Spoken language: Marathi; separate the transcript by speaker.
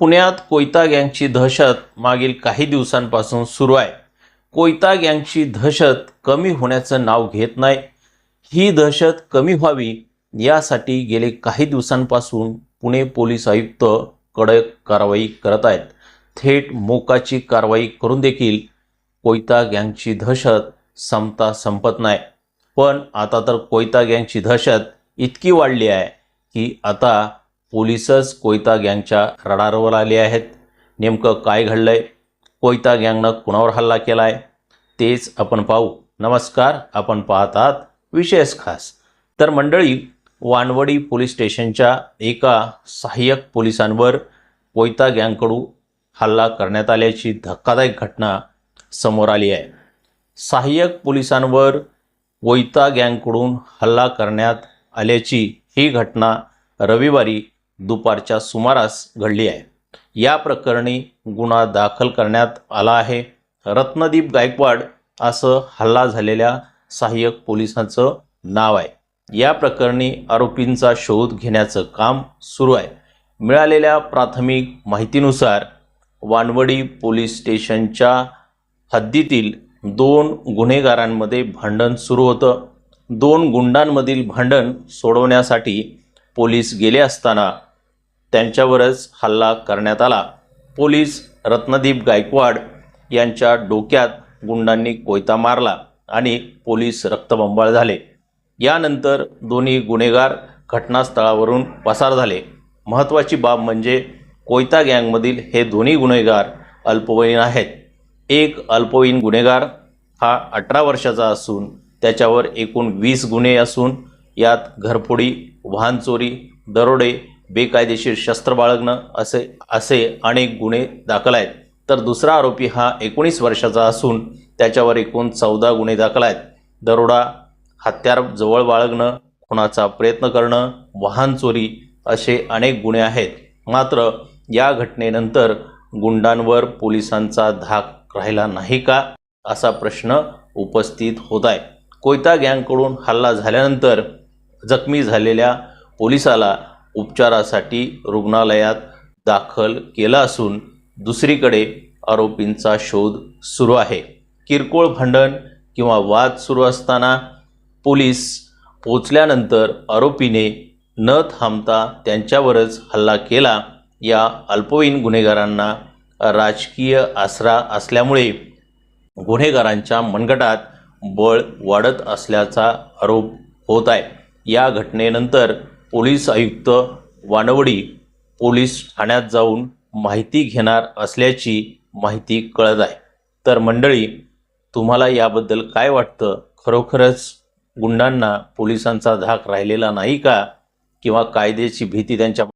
Speaker 1: पुण्यात कोयता गँगची दहशत मागील काही दिवसांपासून सुरू आहे. कोयता गँगची दहशत कमी होण्याचं नाव घेत नाही. ही दहशत कमी व्हावी यासाठी गेले काही दिवसांपासून पुणे पोलीस आयुक्त कडक कारवाई करत आहेत. थेट मोकाची कारवाई करून देखील कोयता गँगची दहशत संपता संपत नाही. पण आता तर कोयता गँगची दहशत इतकी वाढली आहे की आता पोलीसच कोयता गँगच्या रडारवर आले आहेत. नेमकं काय घडलं आहे कोयता गँगनं कुणावर हल्ला केला आहे तेच आपण पाहू. नमस्कार आपण पाहत विशेष खास. तर मंडळी वानवडी पोलीस स्टेशनच्या एका सहाय्यक पोलिसांवर कोयता गँगकडून हल्ला करण्यात आल्याची धक्कादायक घटना समोर आली आहे. सहाय्यक पोलिसांवर कोयता गँगकडून हल्ला करण्यात आल्याची ही घटना रविवारी दुपारच्या सुमारास घडली आहे. या प्रकरणी गुन्हा दाखल करण्यात आला आहे. रत्नदीप गायकवाड असं हल्ला झालेल्या सहाय्यक पोलिसांचं नाव आहे. या प्रकरणी आरोपींचा शोध घेण्याचं काम सुरू आहे. मिळालेल्या प्राथमिक माहितीनुसार वानवडी पोलीस स्टेशनच्या हद्दीतील दोन गुन्हेगारांमध्ये भांडण सुरू होतं. दोन गुंडांमधील भांडण सोडवण्यासाठी पोलीस गेले असताना त्यांच्यावरच हल्ला करण्यात आला. पोलीस रत्नदीप गायकवाड यांच्या डोक्यात गुंडांनी कोयता मारला आणि पोलीस रक्तबंबाळ झाले. यानंतर दोन्ही गुन्हेगार घटनास्थळावरून पसार झाले. महत्त्वाची बाब म्हणजे कोयता गँगमधील हे दोन्ही गुन्हेगार अल्पवयीन आहेत. एक अल्पवयीन गुन्हेगार हा अठरा वर्षाचा असून त्याच्यावर एकूण वीस गुन्हे असून यात घरफोडी वाहन चोरी दरोडे बेकायदेशीर शस्त्र बाळगणं असे असे अनेक गुन्हे दाखल आहेत. तर दुसरा आरोपी हा एकोणीस वर्षाचा असून त्याच्यावर एकूण चौदा गुन्हे दाखल आहेत. दरोडा हत्यार जवळ बाळगणं खुनाचा प्रयत्न करणं वाहन चोरी असे अनेक गुन्हे आहेत. मात्र या घटनेनंतर गुंडांवर पोलिसांचा धाक राहिला नाही का? असा प्रश्न उपस्थित होत आहे. कोयता गँगकडून हल्ला झाल्यानंतर जखमी झालेल्या पोलिसाला उपचारासाठी रुग्णालयात दाखल केला असून दुसरीकडे आरोपींचा शोध सुरू आहे. किरकोळ भांडण किंवा वाद सुरू असताना पोलीस पोचल्यानंतर आरोपीने न थांबता त्यांच्यावरच हल्ला केला. या अल्पवयीन गुन्हेगारांना राजकीय आसरा असल्यामुळे गुन्हेगारांच्या मनगटात बळ वाढत असल्याचा आरोप होत आहे. या घटनेनंतर पोलीस आयुक्त वानवडी पोलीस ठाण्यात जाऊन माहिती घेणार असल्याची माहिती कळत आहे. तर मंडळी तुम्हाला याबद्दल काय वाटतं? खरोखरच गुंडांना पोलिसांचा धाक राहिलेला नाही का? किंवा कायद्याची भीती त्यांच्या